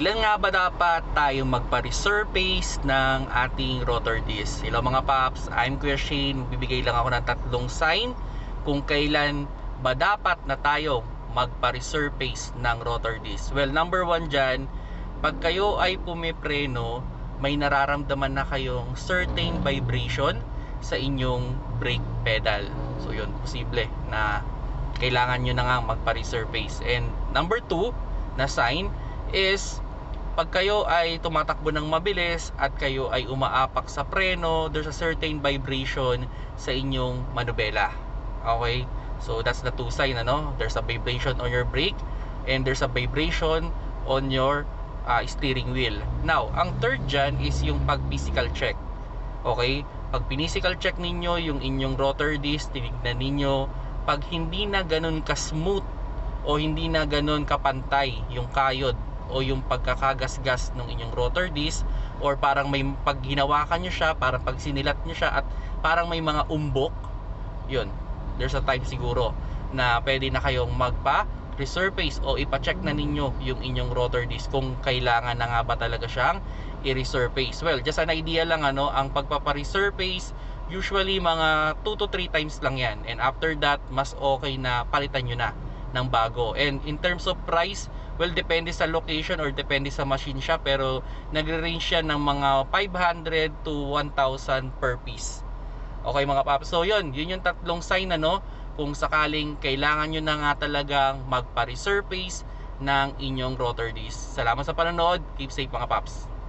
Ilan nga ba dapat tayo magpa-resurface ng ating rotor disc? Hello mga paps, I'm Kuya Shane. Bibigay lang ako ng tatlong sign kung kailan ba dapat na tayo magpa-resurface ng rotor disc. Well, number one dyan, pag kayo ay pumipreno, may nararamdaman na kayong certain vibration sa inyong brake pedal. So yun, posible na kailangan nyo na nga magpa-resurface. And number two na sign is pag kayo ay tumatakbo ng mabilis at kayo ay umaapak sa preno, there's a certain vibration sa inyong manubela. Okay? So that's the two sign ano. There's a vibration on your brake and there's a vibration on your uh, steering wheel. Now, ang third dyan is yung pag physical check. Okay? Pag physical check ninyo yung inyong rotor disc, tinignan ninyo pag hindi na ganun ka-smooth o hindi na ganun kapantay yung kayod o yung pagkakagasgas ng inyong rotor disc or parang may pag hinawakan nyo siya, parang pag sinilat nyo siya at parang may mga umbok yun, there's a time siguro na pwede na kayong magpa resurface o ipa-check na ninyo yung inyong rotor disc kung kailangan na nga ba talaga siyang i-resurface. Well, just an idea lang ano, ang pagpapa-resurface usually mga 2 to 3 times lang yan and after that mas okay na palitan nyo na ng bago. And in terms of price, well, depende sa location or depende sa machine siya. Pero nagre-range siya ng mga 500 to 1,000 per piece. Okay mga paps. So yun, yun yung tatlong sign ano. Kung sakaling kailangan nyo na nga talagang magpa-resurface ng inyong rotor disc. Salamat sa panonood. Keep safe mga paps.